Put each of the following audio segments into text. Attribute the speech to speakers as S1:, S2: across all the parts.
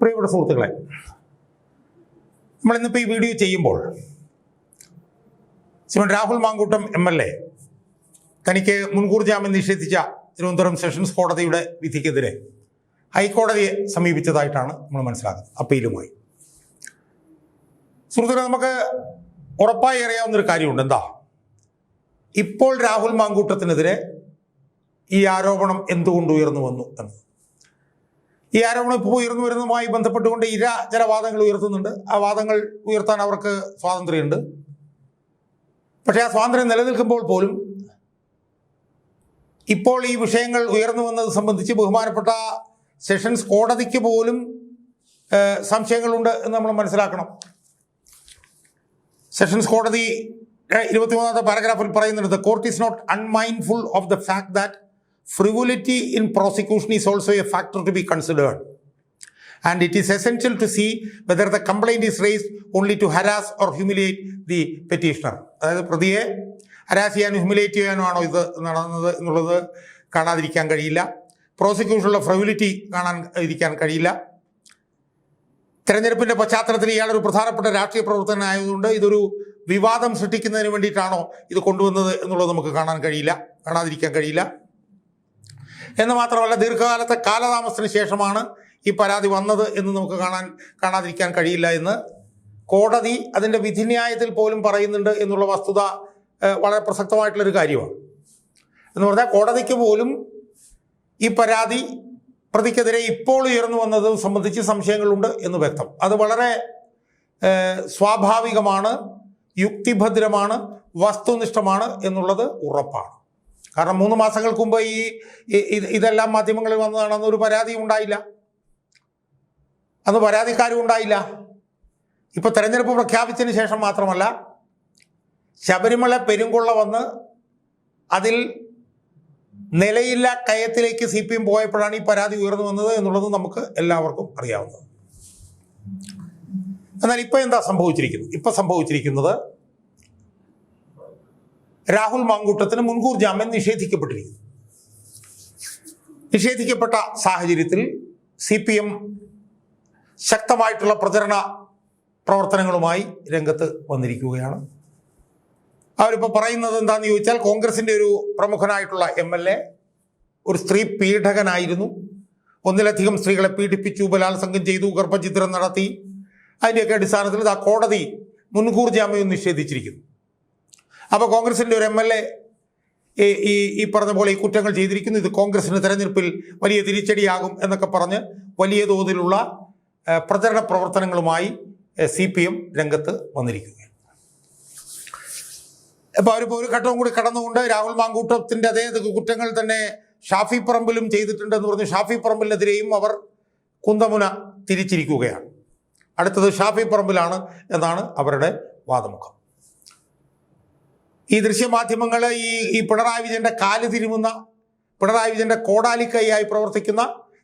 S1: പ്രിയപ്പെട്ട സുഹൃത്തുക്കളെ നമ്മളിന്നിപ്പോൾ ഈ വീഡിയോ ചെയ്യുമ്പോൾ Sriman Rahul Mankoottam M L A തനിക്ക് മുൻകൂർ ജാമ്യം നിഷേധിച്ച തിരുവനന്തപുരം സെഷൻസ് കോടതിയുടെ വിധിക്കെതിരെ ഹൈക്കോടതിയെ സമീപിച്ചതായിട്ടാണ് നമ്മൾ മനസ്സിലാക്കുന്നത് അപ്പീലുമായി. സുഹൃത്തുക്കളെ നമുക്ക് ഉറപ്പായി അറിയാവുന്നൊരു കാര്യമുണ്ട് എന്താ? ഇപ്പോൾ രാഹുൽ മാങ്കൂട്ടത്തിനെതിരെ ഈ ആരോപണം എന്തുകൊണ്ട് ഉയർന്നു വന്നു എന്ന്. ഈ ആരോപണം ഇപ്പോൾ ഉയർന്നു വരുന്നതുമായി ബന്ധപ്പെട്ടുകൊണ്ട് ഇര ചില വാദങ്ങൾ ഉയർത്തുന്നുണ്ട്. ആ വാദങ്ങൾ ഉയർത്താൻ അവർക്ക് സ്വാതന്ത്ര്യമുണ്ട്. പക്ഷേ ആ സ്വാതന്ത്ര്യം നിലനിൽക്കുമ്പോൾ പോലും ഇപ്പോൾ ഈ വിഷയങ്ങൾ ഉയർന്നു വന്നത് സംബന്ധിച്ച് ബഹുമാനപ്പെട്ട സെഷൻസ് കോടതിക്ക് പോലും സംശയങ്ങളുണ്ട് എന്ന് നമ്മൾ മനസ്സിലാക്കണം. സെഷൻസ് കോടതി ഇരുപത്തിമൂന്നാമത്തെ പാരഗ്രാഫിൽ പറയുന്നുണ്ട് the court is not unmindful of the fact that frivolity in prosecution is also a factor to be considered. and it is essential to see whether the complaint is raised only to harass or humiliate the petitioner. അതായത് പ്രതിയെ harass ചെയ്യാനും humiliate ചെയ്യാനുമാണോ ഇത് നടന്നത് എന്നുള്ളത് കാണാതിരിക്കാൻ കഴിയില്ല. പ്രോസിക്യൂഷനുള്ള ഫ്രവിലിറ്റി കാണാൻ ഇരിക്കാൻ കഴിയില്ല. തെരഞ്ഞെടുപ്പിന്റെ പശ്ചാത്തലത്തിൽ ഇയാൾ ഒരു പ്രധാനപ്പെട്ട രാഷ്ട്രീയ പ്രവർത്തനമായതുകൊണ്ട് ഇതൊരു വിവാദം സൃഷ്ടിക്കുന്നതിന് വേണ്ടിയിട്ടാണോ ഇത് കൊണ്ടുവന്നത് എന്നുള്ളത് നമുക്ക് കാണാൻ കഴിയില്ല. കാണാതിരിക്കാൻ കഴിയില്ല. എന്ന് മാത്രമല്ല ദീർഘകാലത്തെ കാലതാമസത്തിന് ശേഷമാണ് ഈ പരാതി വന്നത് എന്ന് നമുക്ക് കാണാൻ കാണാതിരിക്കാൻ കഴിയില്ല എന്ന് കോടതി അതിന്റെ വിധിന്യായത്തിൽ പോലും പറയുന്നുണ്ട് എന്നുള്ള വസ്തുത വളരെ പ്രസക്തമായിട്ടുള്ളൊരു കാര്യമാണ്. എന്ന് പറഞ്ഞാൽ കോടതിക്ക് പോലും ഈ പരാതി പ്രതിക്കെതിരെ ഇപ്പോൾ ഉയർന്നു വന്നത് സംബന്ധിച്ച് സംശയങ്ങളുണ്ട് എന്ന് വ്യക്തം. അത് വളരെ സ്വാഭാവികമാണ് യുക്തിഭദ്രമാണ് വസ്തുനിഷ്ഠമാണ് എന്നുള്ളത് ഉറപ്പാണ്. കാരണം മൂന്ന് മാസങ്ങൾക്ക് മുമ്പ് ഈ ഇതെല്ലാം മാധ്യമങ്ങളിൽ വന്നതാണെന്ന് ഒരു പരാതിയും ഉണ്ടായില്ല. അന്ന് പരാതിക്കാരും ഉണ്ടായില്ല. ഇപ്പൊ തെരഞ്ഞെടുപ്പ് പ്രഖ്യാപിച്ചതിന് ശേഷം മാത്രമല്ല ശബരിമല പെരുങ്കൊള്ള വന്ന് അതിൽ നിലയില്ല കയത്തിലേക്ക് സി പി എം പോയപ്പോഴാണ് ഈ പരാതി ഉയർന്നു വന്നത് എന്നുള്ളത് നമുക്ക് എല്ലാവർക്കും അറിയാവുന്നത്. എന്നാൽ ഇപ്പോൾ എന്താ സംഭവിച്ചിരിക്കുന്നത്? ഇപ്പൊ സംഭവിച്ചിരിക്കുന്നത് രാഹുൽ മാങ്കൂട്ടത്തിന് മുൻകൂർ ജാമ്യം നിഷേധിക്കപ്പെട്ടിരിക്കുന്നു. നിഷേധിക്കപ്പെട്ട സാഹചര്യത്തിൽ സി പി എം ശക്തമായിട്ടുള്ള പ്രചരണ പ്രവർത്തനങ്ങളുമായി രംഗത്ത് വന്നിരിക്കുകയാണ്. അവരിപ്പോൾ പറയുന്നത് എന്താണെന്ന് ചോദിച്ചാൽ കോൺഗ്രസിന്റെ ഒരു പ്രമുഖനായിട്ടുള്ള എം എൽ എ ഒരു സ്ത്രീ പീഡകനായിരുന്നു. ഒന്നിലധികം സ്ത്രീകളെ പീഡിപ്പിച്ചു ബലാത്സംഗം ചെയ്തു ഗർഭചിത്രം നടത്തി. അതിന്റെയൊക്കെ അടിസ്ഥാനത്തിൽ ആ കോടതി മുൻകൂർ ജാമ്യം നിഷേധിച്ചിരിക്കുന്നു. അപ്പോൾ കോൺഗ്രസിന്റെ ഒരു എം എൽ എ ഈ ഈ പറഞ്ഞ പോലെ ഈ കുറ്റങ്ങൾ ചെയ്തിരിക്കുന്നു. ഇത് കോൺഗ്രസിന് തെരഞ്ഞെടുപ്പിൽ വലിയ തിരിച്ചടിയാകും എന്നൊക്കെ പറഞ്ഞ് വലിയ തോതിലുള്ള പ്രചരണ പ്രവർത്തനങ്ങളുമായി സി പി എം രംഗത്ത് വന്നിരിക്കുകയാണ് അപ്പോൾ അവരിപ്പോൾ ഒരു ഘട്ടവും കൂടി കടന്നുകൊണ്ട് രാഹുൽ മാങ്കൂട്ടത്തിന്റെ അതേ കുറ്റങ്ങൾ തന്നെ ഷാഫി പറമ്പിലും ചെയ്തിട്ടുണ്ടെന്ന് പറഞ്ഞ് ഷാഫി പറമ്പിലിനെതിരെയും അവർ കുന്തമുന തിരിച്ചിരിക്കുകയാണ്. അടുത്തത് ഷാഫി പറമ്പിലാണ് എന്നാണ് അവരുടെ വാദമുഖം. ഈ ദൃശ്യമാധ്യമങ്ങൾ ഈ ഈ പിണറായി വിജയന്റെ കാൽ തിരുമുന്ന പിണറായി വിജയന്റെ കോടാലിക്കൈയായി പ്രവർത്തിക്കുന്ന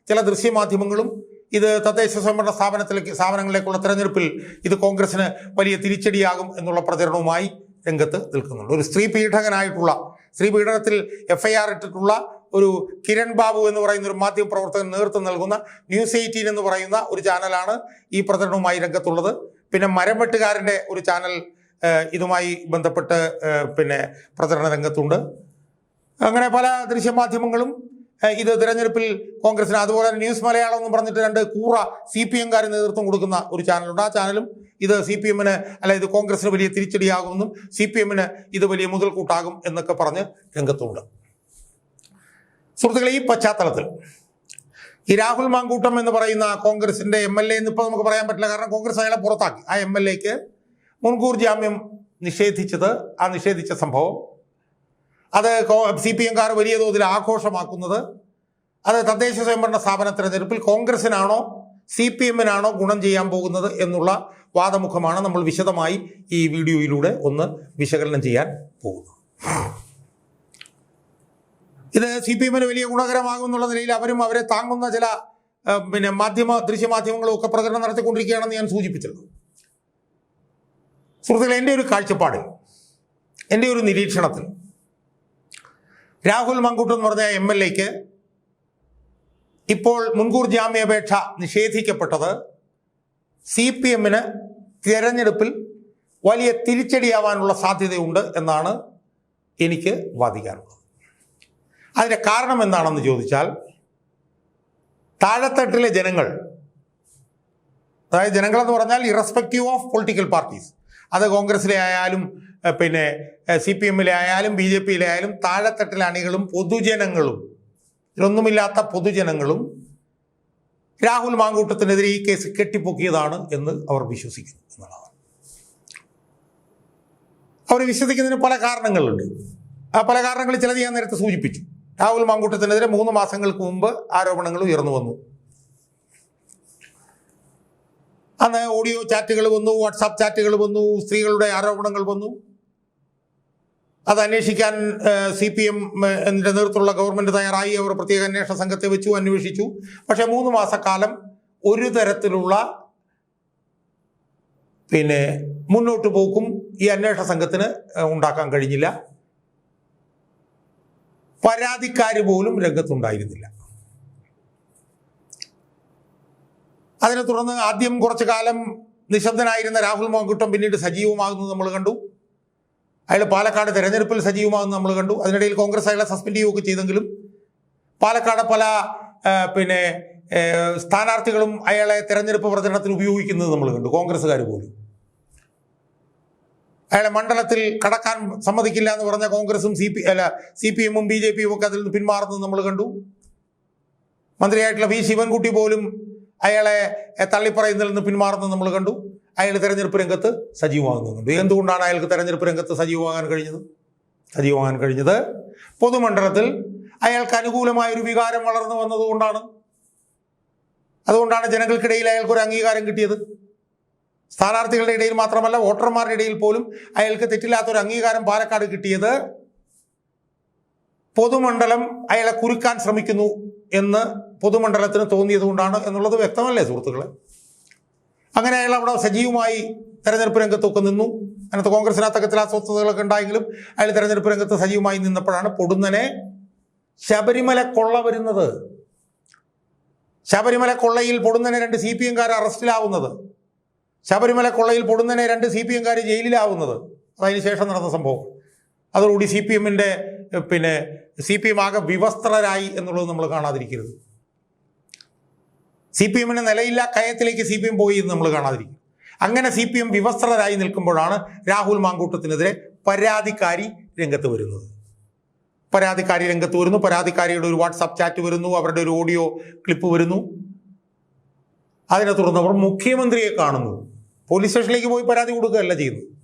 S1: ചില ദൃശ്യമാധ്യമങ്ങളും ഇത് തദ്ദേശ സ്വയംഭരണ സ്ഥാപനത്തിലേക്ക് സ്ഥാപനങ്ങളിലേക്കുള്ള തെരഞ്ഞെടുപ്പിൽ ഇത് കോൺഗ്രസിന് വലിയ തിരിച്ചടിയാകും എന്നുള്ള പ്രചരണവുമായി രംഗത്ത് നിൽക്കുന്നുണ്ട്. ഒരു സ്ത്രീ പീഡകനായിട്ടുള്ള സ്ത്രീ പീഡനത്തിൽ എഫ് ഐ ആർ ഇട്ടിട്ടുള്ള ഒരു കിരൺ ബാബു എന്ന് പറയുന്ന ഒരു മാധ്യമ പ്രവർത്തകൻ നേതൃത്വം നൽകുന്ന ന്യൂസ് എയ്റ്റീൻ എന്ന് പറയുന്ന ഒരു ചാനലാണ് ഈ പ്രചരണവുമായി രംഗത്തുള്ളത്. പിന്നെ മരം വെട്ടുകാരന്റെ ഒരു ചാനൽ ഇതുമായി ബന്ധപ്പെട്ട് പിന്നെ പ്രചരണ രംഗത്തുണ്ട്. അങ്ങനെ പല ദൃശ്യമാധ്യമങ്ങളും ഇത് തിരഞ്ഞെടുപ്പിൽ കോൺഗ്രസിന് അതുപോലെ തന്നെ ന്യൂസ് മലയാളം എന്ന് പറഞ്ഞിട്ട് രണ്ട് കൂറ സി പി എംകാർ നേതൃത്വം കൊടുക്കുന്ന ഒരു ചാനലുണ്ട്. ആ ചാനലും ഇത് സി പി എമ്മിന് അല്ല ഇത് കോൺഗ്രസിന് വലിയ തിരിച്ചടിയാകുമെന്നും സി പി എമ്മിന് ഇത് വലിയ മുതൽക്കൂട്ടാകും എന്നൊക്കെ പറഞ്ഞ് രംഗത്തുണ്ട്. സുഹൃത്തുക്കളെ ഈ പശ്ചാത്തലത്തിൽ ഈ രാഹുൽ മാങ്കൂട്ടം എന്ന് പറയുന്ന കോൺഗ്രസിന്റെ എം എൽ എ എന്ന് നമുക്ക് പറയാൻ പറ്റില്ല. കാരണം കോൺഗ്രസ് അയാളെ പുറത്താക്കി. ആ എം എൽ എക്ക് മുൻകൂർ ജാമ്യം നിഷേധിച്ചത് ആ നിഷേധിച്ച സംഭവം. അത് സി പി എംകാർ വലിയ തോതിൽ ആഘോഷമാക്കുന്നത്. അത് തദ്ദേശ സ്വയംഭരണ സ്ഥാപന തെരഞ്ഞെടുപ്പിൽ കോൺഗ്രസിനാണോ സി പി എമ്മിനാണോ ഗുണം ചെയ്യാൻ പോകുന്നത് എന്നുള്ള വാദമുഖമാണ് നമ്മൾ വിശദമായി ഈ വീഡിയോയിലൂടെ ഒന്ന് വിശകലനം ചെയ്യാൻ പോകുന്നത്. ഇത് സി പി എമ്മിന് വലിയ ഗുണകരമാകും എന്നുള്ള നിലയിൽ അവരും അവരെ താങ്ങുന്ന ചില പിന്നെ മാധ്യമ ദൃശ്യമാധ്യമങ്ങളും ഒക്കെ പ്രചരണം നടത്തിക്കൊണ്ടിരിക്കുകയാണെന്ന് ഞാൻ സൂചിപ്പിച്ചല്ലോ സുഹൃത്തുക്കളെ എന്റെ ഒരു കാഴ്ചപ്പാട് എന്റെ ഒരു നിരീക്ഷണത്തിൽ രാഹുൽ മങ്കൂട്ടം എന്ന് പറഞ്ഞ എം എൽ എക്ക് ഇപ്പോൾ മുൻകൂർ ജാമ്യാപേക്ഷ നിഷേധിക്കപ്പെട്ടത് സി പി എമ്മിന് തിരഞ്ഞെടുപ്പിൽ വലിയ തിരിച്ചടിയാവാനുള്ള സാധ്യതയുണ്ട് എന്നാണ് എനിക്ക് വാദിക്കാനുള്ളത്. അതിന്റെ കാരണം എന്താണെന്ന് ചോദിച്ചാൽ താഴെത്തട്ടിലെ ജനങ്ങൾ അതായത് ജനങ്ങളെന്ന് പറഞ്ഞാൽ ഇറസ്പെക്റ്റീവ് ഓഫ് പൊളിറ്റിക്കൽ പാർട്ടീസ് അത് കോൺഗ്രസിലെ ആയാലും പിന്നെ സി പി എമ്മിലെ ആയാലും ബി ജെ പിയിലെ ആയാലും താഴെത്തട്ടിലെ അണികളും പൊതുജനങ്ങളും ഇതൊന്നുമില്ലാത്ത പൊതുജനങ്ങളും രാഹുൽ മാങ്കൂട്ടത്തിനെതിരെ ഈ കേസ് കെട്ടിപ്പൊക്കിയതാണ് എന്ന് അവർ വിശ്വസിക്കുന്നു എന്നുള്ളതാണ്. അവർ വിശ്വസിക്കുന്നതിന് പല കാരണങ്ങളുണ്ട്. ആ പല കാരണങ്ങൾ ചിലത് ഞാൻ നേരത്തെ സൂചിപ്പിച്ചു. രാഹുൽ മാങ്കൂട്ടത്തിനെതിരെ മൂന്ന് മാസങ്ങൾക്ക് മുമ്പ് ആരോപണങ്ങൾ ഉയർന്നു വന്നു. അന്ന് ഓഡിയോ ചാറ്റുകൾ വന്നു വാട്സാപ്പ് ചാറ്റുകൾ വന്നു സ്ത്രീകളുടെ ആരോപണങ്ങൾ വന്നു. അത് അന്വേഷിക്കാൻ സി പി എം നേതൃത്വമുള്ള ഗവൺമെന്റ് തയ്യാറായി. അവർ പ്രത്യേക അന്വേഷണ സംഘത്തെ വെച്ചു അന്വേഷിച്ചു. പക്ഷേ മൂന്ന് മാസക്കാലം ഒരു തരത്തിലുള്ള പിന്നെ മുന്നോട്ട് പോക്കും ഈ അന്വേഷണ സംഘത്തിന് ഉണ്ടാക്കാൻ കഴിഞ്ഞില്ല. പരാതിക്കാർ പോലും രംഗത്തുണ്ടായിരുന്നില്ല. അതിനെ തുടർന്ന് ആദ്യം കുറച്ചു കാലം നിശബ്ദനായിരുന്ന രാഹുൽ മാങ്കുട്ടം പിന്നീട് സജീവമാകുന്നത് നമ്മൾ കണ്ടു. അയാൾ പാലക്കാട് തെരഞ്ഞെടുപ്പിൽ സജീവമാകുന്നത് നമ്മൾ കണ്ടു. അതിനിടയിൽ കോൺഗ്രസ് അയാളെ സസ്പെൻഡ് ചെയ്യുകയൊക്കെ ചെയ്തെങ്കിലും പാലക്കാട് പല പിന്നെ സ്ഥാനാർത്ഥികളും അയാളെ തെരഞ്ഞെടുപ്പ് പ്രചരണത്തിന് ഉപയോഗിക്കുന്നത് നമ്മൾ കണ്ടു. കോൺഗ്രസ്സുകാർ പോലും. അയാളെ മണ്ഡലത്തിൽ കടക്കാൻ സമ്മതിക്കില്ല എന്ന് പറഞ്ഞ കോൺഗ്രസും സി പി അല്ല സി പി എമ്മും ബി ജെ പിയും ഒക്കെ അതിൽ നിന്ന് പിന്മാറുന്നത് നമ്മൾ കണ്ടു. മന്ത്രിയായിട്ടുള്ള വി ശിവൻകുട്ടി പോലും അയാളെ തള്ളിപ്പറയുന്നതിൽ നിന്ന് പിന്മാറുന്നത് നമ്മൾ കണ്ടു. അയാൾ തെരഞ്ഞെടുപ്പ് രംഗത്ത് സജീവമാകുന്നത് കണ്ടു എന്തുകൊണ്ടാണ് അയാൾക്ക് തെരഞ്ഞെടുപ്പ് രംഗത്ത് സജീവമാകാൻ കഴിഞ്ഞത്? സജീവമാകാൻ കഴിഞ്ഞത് പൊതുമണ്ഡലത്തിൽ അയാൾക്ക് അനുകൂലമായ ഒരു വികാരം വളർന്നു വന്നതുകൊണ്ടാണ്. അതുകൊണ്ടാണ് ജനങ്ങൾക്കിടയിൽ അയാൾക്ക് ഒരു അംഗീകാരം കിട്ടിയത്. സ്ഥാനാർത്ഥികളുടെ ഇടയിൽ മാത്രമല്ല വോട്ടർമാരുടെ ഇടയിൽ പോലും അയാൾക്ക് തെറ്റില്ലാത്തൊരു അംഗീകാരം പാലക്കാട് കിട്ടിയത് പൊതുമണ്ഡലം അയാളെ കുരുക്കാൻ ശ്രമിക്കുന്നു. എന്ന് പൊതുമണ്ഡലത്തിന് തോന്നിയത് കൊണ്ടാണ് എന്നുള്ളത് വ്യക്തമല്ലേ സുഹൃത്തുക്കളെ? അങ്ങനെ അയാൾ അവിടെ സജീവമായി തെരഞ്ഞെടുപ്പ് രംഗത്തൊക്കെ നിന്നു. അതിനകത്ത് കോൺഗ്രസിനകത്തൊക്കെ ചില അസ്വസ്ഥതകളൊക്കെ ഉണ്ടായെങ്കിലും അയാൾ തെരഞ്ഞെടുപ്പ് രംഗത്ത് സജീവമായി നിന്നപ്പോഴാണ് പൊടുന്നനെ ശബരിമല കൊള്ള വരുന്നത്. ശബരിമല കൊള്ളയിൽ പൊടുന്നനെ രണ്ട് സി പി എംകാർ അറസ്റ്റിലാവുന്നത്. ശബരിമല കൊള്ളയിൽ പൊടുന്നനെ രണ്ട് സി പി എംകാർ ജയിലിലാവുന്നത്. അതിന് ശേഷം നടന്ന സംഭവം അതോടുകൂടി സി പി എമ്മിന്റെ പിന്നെ സി പി എം ആകെ വിവസ്ത്രരായി എന്നുള്ളത് നമ്മൾ കാണാതിരിക്കരുത്. സി പി എമ്മിന് നിലയില്ല കയത്തിലേക്ക് സി പി എം പോയി എന്ന് നമ്മൾ കാണാതിരിക്കും. അങ്ങനെ സി പി എം വിവസ്ത്രരായി നിൽക്കുമ്പോഴാണ് രാഹുൽ മാങ്കൂട്ടത്തിനെതിരെ പരാതിക്കാരി രംഗത്ത് വരുന്നത്. പരാതിക്കാരി രംഗത്ത് വരുന്നു. പരാതിക്കാരിയുടെ ഒരു വാട്സാപ്പ് ചാറ്റ് വരുന്നു. അവരുടെ ഒരു ഓഡിയോ ക്ലിപ്പ് വരുന്നു. അതിനെ തുടർന്ന് അവർ മുഖ്യമന്ത്രിയെ കാണുന്നു. പോലീസ് സ്റ്റേഷനിലേക്ക് പോയി പരാതി കൊടുക്കുകയല്ല ചെയ്യുന്നത്.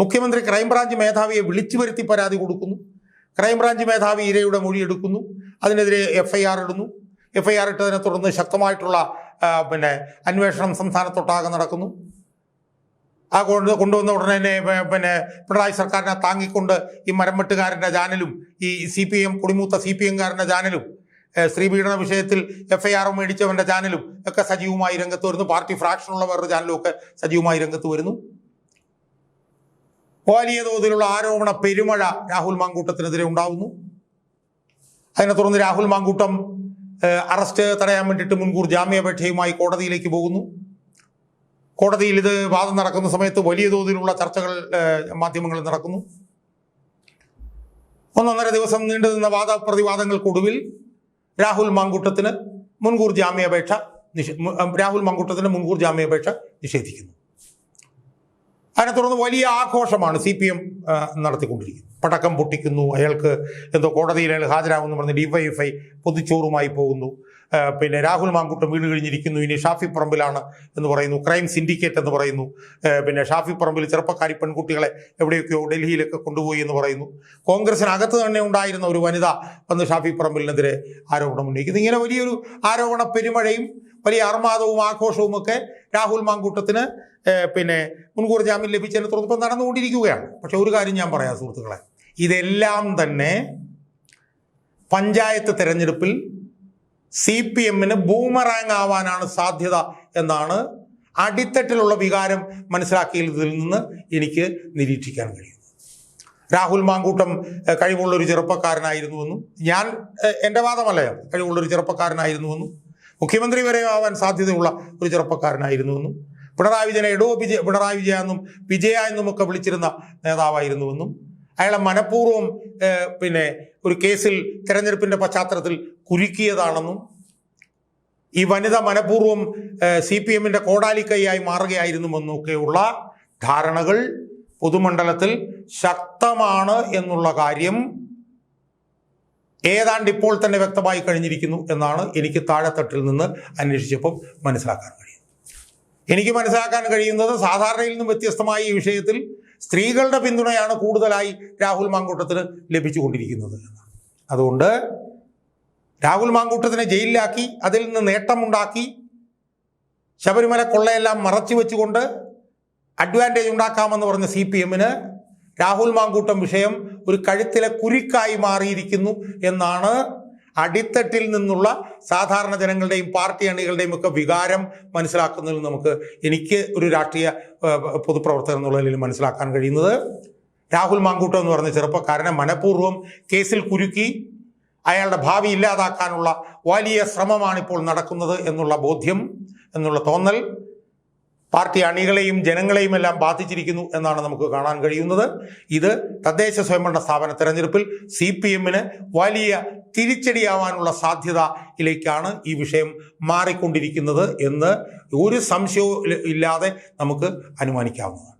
S1: മുഖ്യമന്ത്രി ക്രൈംബ്രാഞ്ച് മേധാവിയെ വിളിച്ചു വരുത്തി പരാതി കൊടുക്കുന്നു. ക്രൈംബ്രാഞ്ച് മേധാവി ഇരയുടെ മൊഴി എടുക്കുന്നു. അതിനെതിരെ എഫ് ഐ ആർ ഇടുന്നു. എഫ് ഐ ആർ ഇട്ടതിനെ തുടർന്ന് ശക്തമായിട്ടുള്ള പിന്നെ അന്വേഷണം സംസ്ഥാനത്തൊട്ടാകെ നടക്കുന്നു. ആ കൊണ്ട് കൊണ്ടുവന്ന ഉടനെ തന്നെ പിന്നെ പിണറായി സർക്കാരിനെ താങ്ങിക്കൊണ്ട് ഈ മരംവെട്ടുകാരന്റെ ചാനലും ഈ സി പി എം കുടിമൂത്ത സി പി എംകാരന്റെ ചാനലും സ്ത്രീപീഡന വിഷയത്തിൽ എഫ് ഐ ആർ മേടിച്ചവന്റെ ചാനലും ഒക്കെ സജീവമായി രംഗത്ത് വരുന്നു. പാർട്ടി ഫ്രാക്ഷനുള്ള വേറൊരു ചാനലും ഒക്കെ സജീവമായി രംഗത്ത് വരുന്നു. വലിയ തോതിലുള്ള ആരോപണ പെരുമഴ രാഹുൽ മാങ്കൂട്ടത്തിനെതിരെ ഉണ്ടാവുന്നു. അതിനെ തുടർന്ന് രാഹുൽ മാങ്കൂട്ടം അറസ്റ്റ് തടയാൻ വേണ്ടിയിട്ട് മുൻകൂർ ജാമ്യാപേക്ഷയുമായി കോടതിയിലേക്ക് പോകുന്നു. കോടതിയിൽ ഇത് വാദം നടക്കുന്ന സമയത്ത് വലിയ തോതിലുള്ള ചർച്ചകൾ മാധ്യമങ്ങളിൽ നടക്കുന്നു. ഒന്നൊന്നര ദിവസം നീണ്ടു നിന്ന വാദപ്രതിവാദങ്ങൾക്കൊടുവിൽ രാഹുൽ മാങ്കൂട്ടത്തിന് മുൻകൂർ ജാമ്യാപേക്ഷ നിഷേ രാഹുൽ മാങ്കൂട്ടത്തിന് മുൻകൂർ ജാമ്യാപേക്ഷ നിഷേധിക്കുന്നു. അതിനെ തുടർന്ന് വലിയ ആഘോഷമാണ് സി പി എം നടത്തിക്കൊണ്ടിരിക്കുന്നത്. പടക്കം പൊട്ടിക്കുന്നു അയാൾക്ക് എന്തോ കോടതിയിൽ അയാൾ ഹാജരാകുമെന്ന് പറഞ്ഞ് ഡിവൈഎഫ്ഐ പൊതുച്ചോറുമായി പോകുന്നു. പിന്നെ രാഹുൽ മാങ്കുട്ടം വീണ് കഴിഞ്ഞിരിക്കുന്നു ഇനി ഷാഫി പറമ്പിലാണ് എന്ന് പറയുന്നു. ക്രൈം സിൻഡിക്കേറ്റ് എന്ന് പറയുന്നു. പിന്നെ ഷാഫി പറമ്പിൽ ചെറുപ്പക്കാരി പെൺകുട്ടികളെ എവിടെയൊക്കെയോ ഡൽഹിയിലൊക്കെ കൊണ്ടുപോയി എന്ന് പറയുന്നു. കോൺഗ്രസിനകത്ത് തന്നെ ഉണ്ടായിരുന്ന ഒരു വനിത വന്ന് ഷാഫി പറമ്പിലിനെതിരെ ആരോപണം ഉന്നയിക്കുന്നു ഇങ്ങനെ വലിയൊരു ആരോപണ പെരുമഴയും വലിയ അർമാദവും ആഘോഷവും ഒക്കെ രാഹുൽ മാങ്കൂട്ടത്തിന് പിന്നെ മുൻകൂർ ജാമ്യം ലഭിച്ചതിനെ തുടർന്ന് ഇപ്പം നടന്നുകൊണ്ടിരിക്കുകയാണ്. പക്ഷെ ഒരു കാര്യം ഞാൻ പറയാം സുഹൃത്തുക്കളെ. ഇതെല്ലാം തന്നെ പഞ്ചായത്ത് തെരഞ്ഞെടുപ്പിൽ സി പി എമ്മിന് ബൂമറാങ് ആവാനാണ് സാധ്യത എന്നാണ് അടിത്തട്ടിലുള്ള വികാരം മനസ്സിലാക്കിയതിൽ നിന്ന് എനിക്ക് നിരീക്ഷിക്കാൻ കഴിയും രാഹുൽ മാങ്കൂട്ടം കഴിവുള്ളൊരു ചെറുപ്പക്കാരനായിരുന്നുവെന്നും ഞാൻ എന്റെ വാദമല്ല കഴിവുള്ളൊരു ചെറുപ്പക്കാരനായിരുന്നുവെന്നും മുഖ്യമന്ത്രി വരെ ആവാൻ സാധ്യതയുള്ള ഒരു ചെറുപ്പക്കാരനായിരുന്നുവെന്നും പിണറായി വിജയനെ എടോ വിജയ പിണറായി വിജയ എന്നും വിജയ എന്നും ഒക്കെ വിളിച്ചിരുന്ന നേതാവായിരുന്നുവെന്നും അയാളെ മനഃപൂർവം പിന്നെ ഒരു കേസിൽ തെരഞ്ഞെടുപ്പിന്റെ പശ്ചാത്തലത്തിൽ കുരുക്കിയതാണെന്നും ഈ വനിത മനഃപൂർവം സി പി എമ്മിന്റെ കോടാലിക്കൈയായി മാറുകയായിരുന്നുവെന്നൊക്കെയുള്ള ധാരണകൾ പൊതുമണ്ഡലത്തിൽ ശക്തമാണ് എന്നുള്ള കാര്യം ഏതാണ്ട് ഇപ്പോൾ തന്നെ വ്യക്തമായി കഴിഞ്ഞിരിക്കുന്നു എന്നാണ് എനിക്ക് താഴെത്തട്ടിൽ നിന്ന് അന്വേഷിച്ചപ്പോൾ മനസ്സിലാക്കാൻ കഴിയുന്നത്. എനിക്ക് മനസ്സിലാക്കാൻ കഴിയുന്നത് സാധാരണയിൽ നിന്നും വ്യത്യസ്തമായ ഈ വിഷയത്തിൽ സ്ത്രീകളുടെ പിന്തുണയാണ് കൂടുതലായി രാഹുൽ മാങ്കൂട്ടത്തിന് ലഭിച്ചുകൊണ്ടിരിക്കുന്നത്. അതുകൊണ്ട് രാഹുൽ മാങ്കൂട്ടത്തിനെ ജയിലിലാക്കി അതിൽ നിന്ന് നേട്ടമുണ്ടാക്കി ശബരിമല കൊള്ളയെല്ലാം മറച്ചു വെച്ചുകൊണ്ട് അഡ്വാന്റേജ് ഉണ്ടാക്കാമെന്ന് പറഞ്ഞ സി പി എമ്മിന് രാഹുൽ മാങ്കൂട്ടം വിഷയം ഒരു കഴുത്തിലെ കുരുക്കായി മാറിയിരിക്കുന്നു എന്നാണ് അടിത്തട്ടിൽ നിന്നുള്ള സാധാരണ ജനങ്ങളുടെയും പാർട്ടി അണികളുടെയും ഒക്കെ വികാരം മനസ്സിലാക്കുന്നതിൽ നമുക്ക് എനിക്ക് ഒരു രാഷ്ട്രീയ പൊതുപ്രവർത്തകൻ എന്നുള്ള നിലയിൽ മനസ്സിലാക്കാൻ കഴിയുന്നത് രാഹുൽ മാങ്കൂട്ടം എന്ന് പറഞ്ഞ ചെറുപ്പക്കാരനെ മനഃപൂർവം കേസിൽ കുരുക്കി അയാളുടെ ഭാവി ഇല്ലാതാക്കാനുള്ള വലിയ ശ്രമമാണിപ്പോൾ നടക്കുന്നത് എന്നുള്ള ബോധ്യം എന്നുള്ള തോന്നൽ. പാർട്ടി അണികളെയും ജനങ്ങളെയും എല്ലാം ബാധിച്ചിരിക്കുന്നു എന്നാണ് നമുക്ക് കാണാൻ കഴിയുന്നത്. ഇത് തദ്ദേശ സ്വയംഭരണ സ്ഥാപന തെരഞ്ഞെടുപ്പിൽ സി പി എമ്മിന് വലിയ തിരിച്ചടിയാവാനുള്ള സാധ്യതയിലേക്കാണ് ഈ വിഷയം മാറിക്കൊണ്ടിരിക്കുന്നത് എന്ന് ഒരു സംശയവും ഇല്ലാതെ നമുക്ക് അനുമാനിക്കാവുന്നതാണ്.